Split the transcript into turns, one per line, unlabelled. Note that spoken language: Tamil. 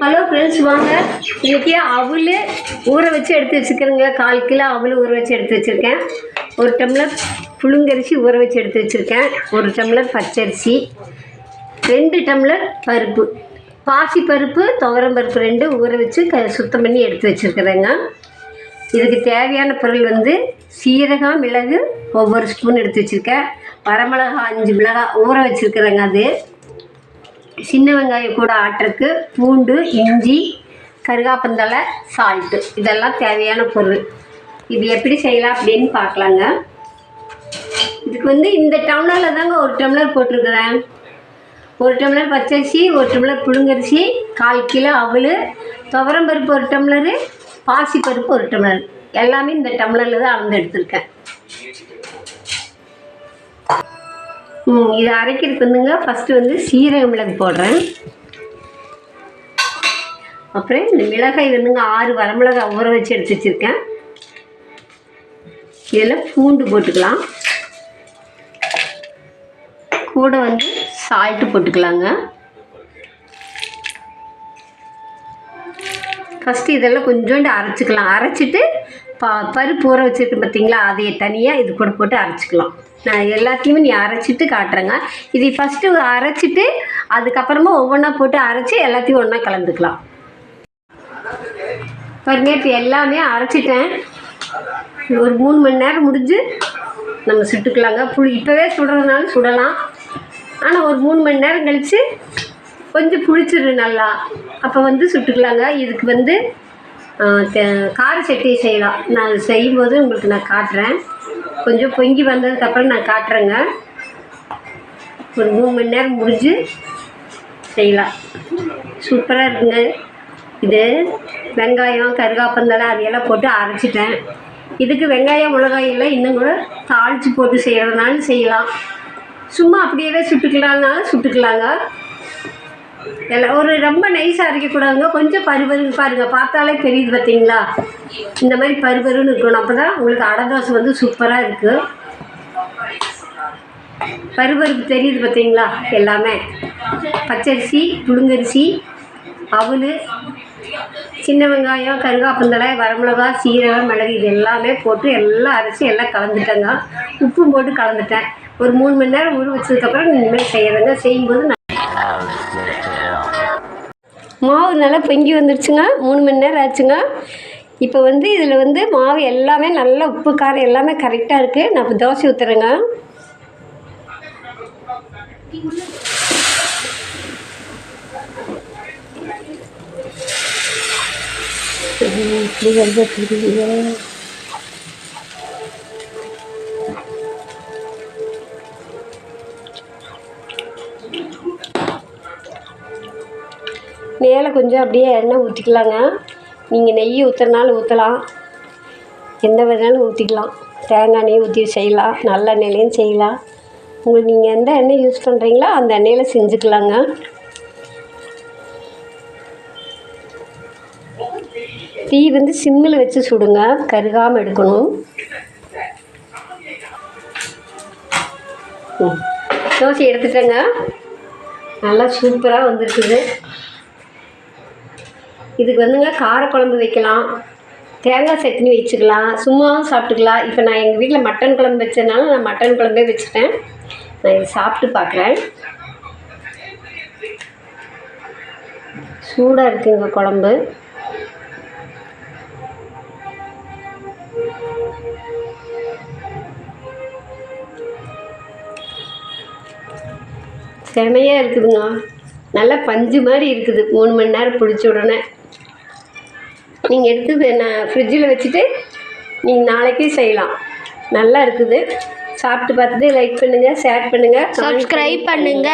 ஹலோ ஃப்ரெண்ட்ஸ் வாங்க. இன்றைக்கி அவள் ஊற வச்சு எடுத்து வச்சுக்கிறேங்க கால் கிலோ அவள் ஊற வச்சு எடுத்து வச்சுருக்கேன். ஒரு டம்ளர் புழுங்கரிசி ஊற வச்சு எடுத்து வச்சுருக்கேன். ஒரு டம்ளர் பச்சரிசி ரெண்டு டம்ளர் பருப்பு. பாசி பருப்பு துவரம் பருப்பு ரெண்டு ஊற வச்சு க சுத்தம் பண்ணி எடுத்து வச்சுருக்கிறேங்க. இதுக்கு தேவையான பொருள் வந்து சீரகம் மிளகு ஒவ்வொரு ஸ்பூன் எடுத்து வச்சுருக்கேன். வரமிளகா அஞ்சு மிளகாய் ஊற வச்சுருக்கிறேங்க அது. சின்ன வெங்காயம் கூட ஆட்டுறதுக்கு பூண்டு இஞ்சி கருகாப்பந்தலை சால்ட்டு இதெல்லாம் தேவையான பொருள். இது எப்படி செய்யலாம் அப்படின்னு பார்க்கலாங்க. இதுக்கு வந்து இந்த டம்ளரில் தாங்க ஒரு டம்ளர் போட்டிருக்கிறேன். ஒரு டம்ளர் பச்சரிசி ஒரு டம்ளர் புழுங்கரிசி கால் கிலோ அவல் துவரம்பருப்பு ஒரு டம்ளரு பாசிப்பருப்பு ஒரு டம்ளர். எல்லாமே இந்த டம்ளரில் தான் அளந்து எடுத்திருக்கேன். இதை அரைக்கிறதுக்கு வந்துங்க. ஃபஸ்ட்டு வந்து சீரக மிளகு போடுறேன். அப்புறம் இந்த மிளகாய் வந்துங்க ஆறு வரமிளகாய் ஊற வச்சு எடுத்து வச்சுருக்கேன். இதில் பூண்டு போட்டுக்கலாம். கூட வந்து சால்ட்டு போட்டுக்கலாங்க. ஃபஸ்ட்டு இதெல்லாம் கொஞ்சோண்டு அரைச்சிக்கலாம். அரைச்சிட்டு பா பருப்பு ஊற வச்சுருக்கு பார்த்தீங்களா அதை தனியாக இது கூட போட்டு அரைச்சிக்கலாம். நான் எல்லாத்தையுமே நீ அரைச்சிட்டு காட்டுறேங்க. இது ஃபஸ்ட்டு அரைச்சிட்டு அதுக்கப்புறமா ஒவ்வொன்றா போட்டு அரைச்சி எல்லாத்தையும் ஒன்றா கலந்துக்கலாம். பாருங்க இப்போ எல்லாமே அரைச்சிட்டேன். ஒரு மூணு மணி நேரம் முடிஞ்சு நம்ம சுட்டுக்கலாங்க. புளி இப்போவே சுடுறதுனால சுடலாம். ஆனால் ஒரு மூணு மணி நேரம் கழித்து கொஞ்சம் புளிச்சிடும் நல்லா. அப்போ வந்து சுட்டுக்கலாங்க. இதுக்கு வந்து கார சட்னி செய்யலாம் நான் செய்யும்போது உங்களுக்கு நான் காட்டுறேன். கொஞ்சம் பொங்கி வந்ததுக்கப்புறம் நான் காட்டுறேங்க. ஒரு மூணு மணி நேரம் முடிஞ்சு செய்யலாம். சூப்பராக இருக்குங்க. இது வெங்காயம் கருகாப்பந்தலை அதையெல்லாம் போட்டு அரைச்சிட்டேன். இதுக்கு வெங்காயம் மிளகாய் எல்லாம் இன்னும் கூட தாளித்து போட்டு செய்கிறதுனாலும் செய்யலாம். சும்மா அப்படியே சுட்டுக்கலாம்னாலும் சுட்டுக்கலாங்க. எல்லாம் ஒரு ரொம்ப நைஸாக அரைக்கக்கூடாதுங்க கொஞ்சம் பருபருன்னு பாருங்கள் பார்த்தாலே தெரியுது பார்த்தீங்களா? இந்த மாதிரி பருபருன்னு இருக்கணும். அப்போ தான் உங்களுக்கு அடை தோசை வந்து சூப்பராக இருக்குது பருபருப்பு தெரியுது பார்த்தீங்களா? எல்லாமே. பச்சரிசி புழுங்கரிசி அவல் சின்ன வெங்காயம் கருகாப்பந்தலை வரமிளகா சீரகம் மிளகு இது எல்லாமே போட்டு எல்லாம் அரைச்சி எல்லாம் கலந்துட்டேங்க. உப்பும் போட்டு கலந்துட்டேன். ஒரு மூணு மணி நேரம் ஊற வச்சதுக்கப்புறம் இனிமேல் செய்கிறேங்க செய்யும்போது நான் மாவு நல்லா பொங்கி வந்துருச்சுங்க. மூணு மணி நேரம் ஆச்சுங்க. இப்போ வந்து இதில் வந்து மாவு எல்லாமே நல்லா உப்பு காரம் எல்லாமே கரெக்டாக இருக்குது நான் இப்போ தோசை ஊற்றுறேங்க Please, please, please. மேலே கொஞ்சம் அப்படியே எண்ணெய் ஊற்றிக்கலாங்க. நீங்கள் நெய் ஊற்றுறனாலும் ஊற்றலாம் எந்த வேணாலும் ஊற்றிக்கலாம் தேங்காய் நெய் ஊற்றி செய்யலாம். நல்ல எண்ணெயிலையும் செய்யலாம். உங்களுக்கு நீங்கள் எந்த எண்ணெய் யூஸ் பண்ணுறீங்களோ அந்த எண்ணெயில் செஞ்சுக்கலாங்க. தீ வந்து சிம்மில் வச்சு சுடுங்க. கருகாமல் எடுக்கணும். தோசை எடுத்துட்டேங்க. நல்லா சூப்பராக வந்துருக்குது. இதுக்கு வந்துங்க காரக்குழம்பு வைக்கலாம். தேங்காய் சட்னி வச்சுக்கலாம். சும்மாவும் சாப்பிட்டுக்கலாம். இப்போ நான் எங்கள் வீட்டில் மட்டன் குழம்பு வச்சதுனால நான் மட்டன் குழம்பே வச்சுட்டேன். நான் இதை சாப்பிட்டு பார்க்குறேன். சூடாக இருக்குங்க குழம்பு. செமையாக இருக்குதுங்க. நல்லா பஞ்சு மாதிரி இருக்குது. மூணு மணி நேரம் பிடிச்ச உடனே. நீங்கள் எடுத்து நான் ஃப்ரிட்ஜில் வச்சுட்டு நீங்கள் நாளைக்கே செய்யலாம். நல்லா இருக்குது. சாப்பிட்டு பார்த்துட்டு லைக் பண்ணுங்கள் ஷேர் பண்ணுங்கள்
சப்ஸ்கிரைப் பண்ணுங்க.